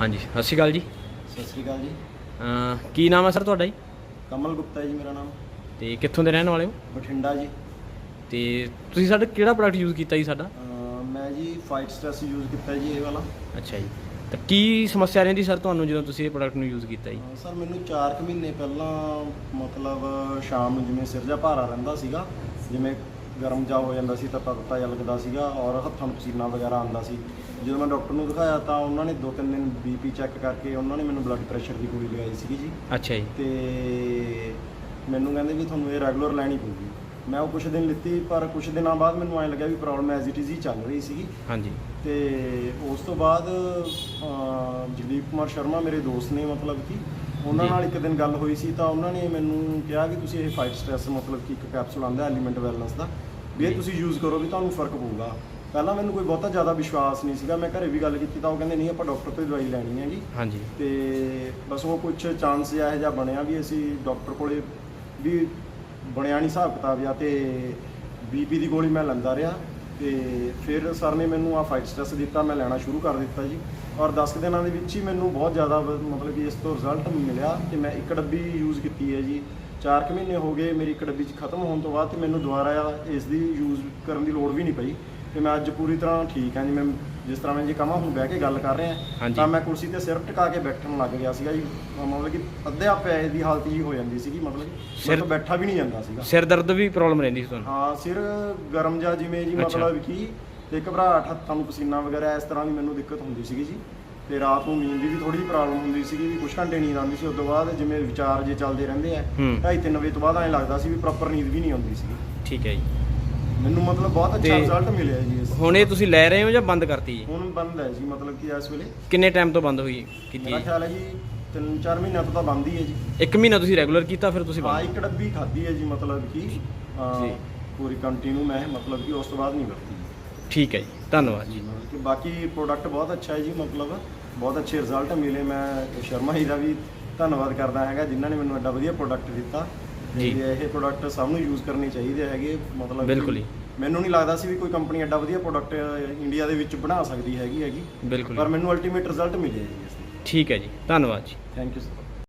ਹਾਂਜੀ ਸਤਿ ਸ਼੍ਰੀ ਅਕਾਲ ਜੀ। ਸਤਿ ਸ੍ਰੀ ਅਕਾਲ ਜੀ। ਅਹ ਕੀ ਨਾਮ ਹੈ ਸਰ ਤੁਹਾਡਾ ਜੀ? ਕਮਲ ਗੁਪਤਾ ਜੀ ਮੇਰਾ ਨਾਮ। ਤੇ ਕਿੱਥੋਂ ਦੇ ਰਹਿਣ ਵਾਲੇ ਹੋ? ਬਠਿੰਡਾ ਜੀ। ਤੇ ਤੁਸੀਂ ਸਾਡਾ ਕਿਹੜਾ ਪ੍ਰੋਡਕਟ ਯੂਜ਼ ਕੀਤਾ ਜੀ ਸਾਡਾ? ਅਹ ਮੈਂ ਜੀ ਫਾਈਟ ਸਟ੍ਰੈਸ ਯੂਜ਼ ਕੀਤਾ ਜੀ ਇਹ ਵਾਲਾ। ਅੱਛਾ ਜੀ। ਤਾਂ ਕੀ ਸਮੱਸਿਆ ਰਹਿੰਦੀ ਸਰ ਤੁਹਾਨੂੰ ਜਦੋਂ ਤੁਸੀਂ ਇਹ ਪ੍ਰੋਡਕਟ ਨੂੰ ਯੂਜ਼ ਕੀਤਾ ਜੀ? ਸਰ ਮੈਨੂੰ 4 ਕੁ ਮਹੀਨੇ ਪਹਿਲਾਂ ਮਤਲਬ ਸ਼ਾਮ ਨੂੰ ਜਿਵੇਂ ਸਿਰ ਜਾ ਭਾਰਾ ਰਹਿੰਦਾ ਸੀਗਾ ਜਿਵੇਂ ਗਰਮ ਜਾ ਹੋ ਜਾਂਦਾ ਸੀ ਤਾਂ ਤੱਤਾ ਜਿਹਾ ਲੱਗਦਾ ਸੀਗਾ ਔਰ ਹੱਥਾਂ ਨੂੰ ਪਸੀਨਾ ਵਗੈਰਾ ਆਉਂਦਾ ਸੀ। ਜਦੋਂ ਮੈਂ ਡਾਕਟਰ ਨੂੰ ਦਿਖਾਇਆ ਤਾਂ ਉਹਨਾਂ ਨੇ ਦੋ ਤਿੰਨ ਦਿਨ ਬੀਪੀ ਚੈੱਕ ਕਰਕੇ ਉਹਨਾਂ ਨੇ ਮੈਨੂੰ ਬਲੱਡ ਪ੍ਰੈਸ਼ਰ ਦੀ ਗੋਲੀ ਲਗਾਈ ਸੀਗੀ ਜੀ। ਅੱਛਾ ਜੀ। ਤੇ ਮੈਨੂੰ ਕਹਿੰਦੇ ਵੀ ਤੁਹਾਨੂੰ ਇਹ ਰੈਗੂਲਰ ਲੈਣੀ ਪਊਗੀ। ਮੈਂ ਉਹ ਕੁਝ ਦਿਨ ਲਿੱਤੀ ਪਰ ਕੁਝ ਦਿਨਾਂ ਬਾਅਦ ਮੈਨੂੰ ਐਂ ਲੱਗਿਆ ਵੀ ਪ੍ਰੋਬਲਮ ਐਜ਼ ਇਟ ਇਜ਼ ਹੀ ਚੱਲ ਰਹੀ ਸੀਗੀ। ਹਾਂਜੀ। ਤੇ ਉਸ ਤੋਂ ਬਾਅਦ ਜਗਦੀਪ ਕੁਮਾਰ ਸ਼ਰਮਾ ਮੇਰੇ ਦੋਸਤ ਨੇ ਮਤਲਬ ਕਿ ਉਹਨਾਂ ਜੀ। ਨਾਲ ਇੱਕ ਦਿਨ ਗੱਲ ਹੋਈ ਸੀ ਤਾਂ ਉਹਨਾਂ ਨੇ ਮੈਨੂੰ ਕਿਹਾ ਕਿ ਤੁਸੀਂ ਇਹ ਫਾਈਟ ਸਟ੍ਰੈਸ ਮਤਲਬ ਕਿ ਇੱਕ ਕੈਪਸੂਲ ਆਉਂਦਾ ਐਲੀਮੈਂਟ ਵੈਲਨੈਸ ਦਾ। ਵੀ ਇਹ ਜੀ। ਤੁਸੀਂ ਯੂਜ਼ ਕਰੋ ਵੀ ਤੁਹਾਨੂੰ ਫ਼ਰਕ ਪਊਗਾ। ਪਹਿਲਾਂ ਮੈਨੂੰ ਕੋਈ ਬਹੁਤਾ ਜ਼ਿਆਦਾ ਵਿਸ਼ਵਾਸ ਨਹੀਂ ਸੀਗਾ। ਮੈਂ ਘਰੇ ਵੀ ਗੱਲ ਕੀਤੀ ਤਾਂ ਉਹ ਕਹਿੰਦੇ ਨਹੀਂ ਆਪਾਂ ਡਾਕਟਰ ਤੋਂ ਹੀ ਦਵਾਈ ਲੈਣੀ ਹੈਗੀ। ਹਾਂਜੀ। ਤੇ ਬਸ ਉਹ ਕੁਝ ਚਾਂਸ ਜਿਹਾ ਇਹੋ ਜਿਹਾ ਬਣਿਆ ਵੀ ਅਸੀਂ ਡਾਕਟਰ ਕੋਲੇ ਵੀ ਬਣਿਆ ਨਹੀਂ ਹਿਸਾਬ ਕਿਤਾਬ ਜਾਂ ਤੇ ਬੀਪੀ ਦੀ ਗੋਲੀ ਮੈਂ ਲੈਂਦਾ ਰਿਹਾ। ਤੇ ਫਿਰ ਸਰ ਨੇ ਮੈਨੂੰ ਆ ਫਾਈਟ ਸਟ੍ਰੈਸ ਦਿੱਤਾ, ਮੈਂ ਲੈਣਾ ਸ਼ੁਰੂ ਕਰ ਦਿੱਤਾ ਜੀ। ਔਰ 10 ਕੁ ਦਿਨਾਂ ਦੇ ਵਿੱਚ ਹੀ ਮੈਨੂੰ ਬਹੁਤ ਜ਼ਿਆਦਾ ਮਤਲਬ ਕਿ ਇਸ ਤੋਂ ਰਿਜ਼ਲਟ ਮਿਲਿਆ ਕਿ ਮੈਂ ਇੱਕ ਡੱਬੀ ਯੂਜ਼ ਕੀਤੀ ਹੈ ਜੀ। 4 ਕੁ ਮਹੀਨੇ ਹੋ ਗਏ ਮੇਰੀ ਇੱਕ ਡੱਬੀ ਚ ਖਤਮ ਹੋਣ ਤੋਂ ਬਾਅਦ ਤੇ ਮੈਨੂੰ ਦੁਬਾਰਾ ਇਸ ਦੀ ਯੂਜ਼ ਕਰਨ ਦੀ ਲੋੜ ਵੀ ਨਹੀਂ ਪਈ। ਤੇ ਮੈਂ ਅੱਜ ਪੂਰੀ ਤਰ੍ਹਾਂ ਠੀਕ ਹਾਂ ਜੀ, ਮੈਂ ਜਿਸ ਤਰ੍ਹਾਂ ਮੈਂ ਜੀ ਕਹਾਂ ਹੁਣ ਬਹਿ ਕੇ ਗੱਲ ਕਰ ਰਹੇ ਹਾਂਜੀ। ਤਾਂ ਮੈਂ ਕੁਰਸੀ ਤੇ ਸਿਰ ਟਿਕਾ ਕੇ ਬੈਠਣ ਲੱਗ ਗਿਆ ਸੀਗਾ ਜੀ। ਮਤਲਬ ਕਿ ਅੱਧੇ ਆਪੇ ਦੀ ਹਾਲਤ ਜੀ ਹੋ ਜਾਂਦੀ ਸੀਗੀ ਮਤਲਬ ਕਿ ਸਿਰ- ਸਿਰ ਤੋਂ ਬੈਠਾ ਵੀ ਨਹੀਂ ਜਾਂਦਾ ਸੀਗਾ। ਸਿਰ ਦਰਦ ਵੀ ਪ੍ਰੋਬਲਮ ਰਹਿੰਦੀ ਸੀ ਤੁਹਾਨੂੰ? ਹਾਂ ਸਿਰ ਗਰਮ ਜਾ ਜਿਵੇਂ ਜੀ ਅੱਛਾ। ਮਤਲਬ ਕਿ ਤੇ ਘਬਰਾਹਟ ਹੱਥਾਂ ਨੂੰ ਪਸੀਨਾ ਵਗੈਰਾ ਇਸ ਤਰ੍ਹਾਂ ਦੀ ਮੈਨੂੰ ਦਿੱਕਤ ਹੁੰਦੀ ਸੀਗੀ ਜੀ। ਤੇ ਰਾਤ ਨੂੰ ਨੀਂਦ ਦੀ ਵੀ ਥੋੜੀ ਪ੍ਰੋਬਲਮ ਹੁੰਦੀ ਸੀਗੀ ਵੀ ਕੁਝ ਘੰਟੇ ਨੀਂਦ ਆਉਂਦੀ ਸੀ। ਉਸ ਤੋਂ ਬਾਅਦ ਜਿਵੇਂ ਵਿਚਾਰ ਜੇ ਚੱਲਦੇ ਰਹਿੰਦੇ ਆ ਹੂੰ। ਢਾਈ ਤਿੰਨ ਵਜੇ ਤੋਂ ਬਾਅਦ ਐਂ ਲੱਗਦਾ ਸੀ ਵੀ ਪ੍ਰੋਪਰ ਨੀਂਦ ਵੀ ਨਹੀਂ ਆਉਂਦੀ ਸੀਗੀ। ਠੀਕ ਹੈ ਜੀ। ਮੈਨੂੰ ਮਤਲਬ ਬਹੁਤ ਅੱਛਾ ਤੇ ਰਿਜ਼ਲਟ ਮਿਲਿਆ ਜੀ ਇਸ ਹੁਣ ਇਹ ਤੁਸੀਂ ਲੈ ਰਹੇ ਹੋ ਜਾਂ ਬੰਦ ਕਰਤੀ ਜੀ? ਹੁਣ ਬੰਦ ਹੈ ਜੀ ਮਤਲਬ ਕਿ ਇਸ ਵੇਲੇ। ਕਿੰਨੇ ਟਾਈਮ ਤੋਂ ਬੰਦ ਹੋਈ ਕੀਤੀ ਮੇਰਾ ਹੈ? ਖਿਆਲ ਹੈ ਜੀ ਤਿੰਨ ਚਾਰ ਮਹੀਨਿਆਂ ਤੋਂ ਤਾਂ ਬੰਦ ਹੀ ਹੈ ਜੀ। ਇੱਕ ਮਹੀਨਾ ਤੁਸੀਂ ਰੈਗੂਲਰ ਕੀਤਾ ਫਿਰ ਤੁਸੀਂ ਹਾਂ ਬੰਦ? ਇੱਕ ਡੱਬੀ ਖਾਧੀ ਹੈ ਜੀ ਮਤਲਬ ਕਿ ਅਹ, ਜੀ। ਪੂਰੀ ਕੰਟੀਨਿਊ ਮੈਂ ਮਤਲਬ ਕਿ ਉਸ ਤੋਂ ਬਾਅਦ ਨਹੀਂ ਵਰਤੀ। ਠੀਕ ਹੈ ਜੀ ਧੰਨਵਾਦ ਜੀ। ਮਤਲਬ ਕਿ ਬਾਕੀ ਪ੍ਰੋਡਕਟ ਬਹੁਤ ਅੱਛਾ ਹੈ ਜੀ ਮਤਲਬ ਬਹੁਤ ਅੱਛੇ ਰਿਜ਼ਲਟ ਮਿਲੇ। ਮੈਂ ਸ਼ਰਮਾ ਜੀ ਦਾ ਵੀ ਧੰਨਵਾਦ ਕਰਦਾ ਹੈਗਾ ਜਿਨ੍ਹਾਂ ਨੇ ਮੈਨੂੰ ਐਡਾ ਵਧੀਆ ਪ੍ਰੋਡਕਟ ਦਿੱਤਾ। ਜੀ। ਇਹ ਪ੍ਰੋਡਕਟ ਸਭ ਨੂੰ ਯੂਜ਼ ਕਰਨੇ ਚਾਹੀਦੇ ਹੈਗੇ ਮਤਲਬ ਬਿਲਕੁਲ ਹੀ। ਮੈਨੂੰ ਨਹੀਂ ਲੱਗਦਾ ਸੀ ਵੀ ਕੋਈ ਕੰਪਨੀ ਐਡਾ ਵਧੀਆ ਪ੍ਰੋਡਕਟ ਇੰਡੀਆ ਦੇ ਵਿੱਚ ਬਣਾ ਸਕਦੀ ਹੈਗੀ ਹੈਗੀ ਬਿਲਕੁਲ ਪਰ। ਮੈਨੂੰ ਅਲਟੀਮੇਟ ਰਿਜ਼ਲਟ ਮਿਲਿਆ ਜੀ ਇਸ ਦੇ ਠੀਕ ਹੈ ਜੀ ਧੰਨਵਾਦ ਜੀ ਥੈਂਕ ਯੂ ਸਰ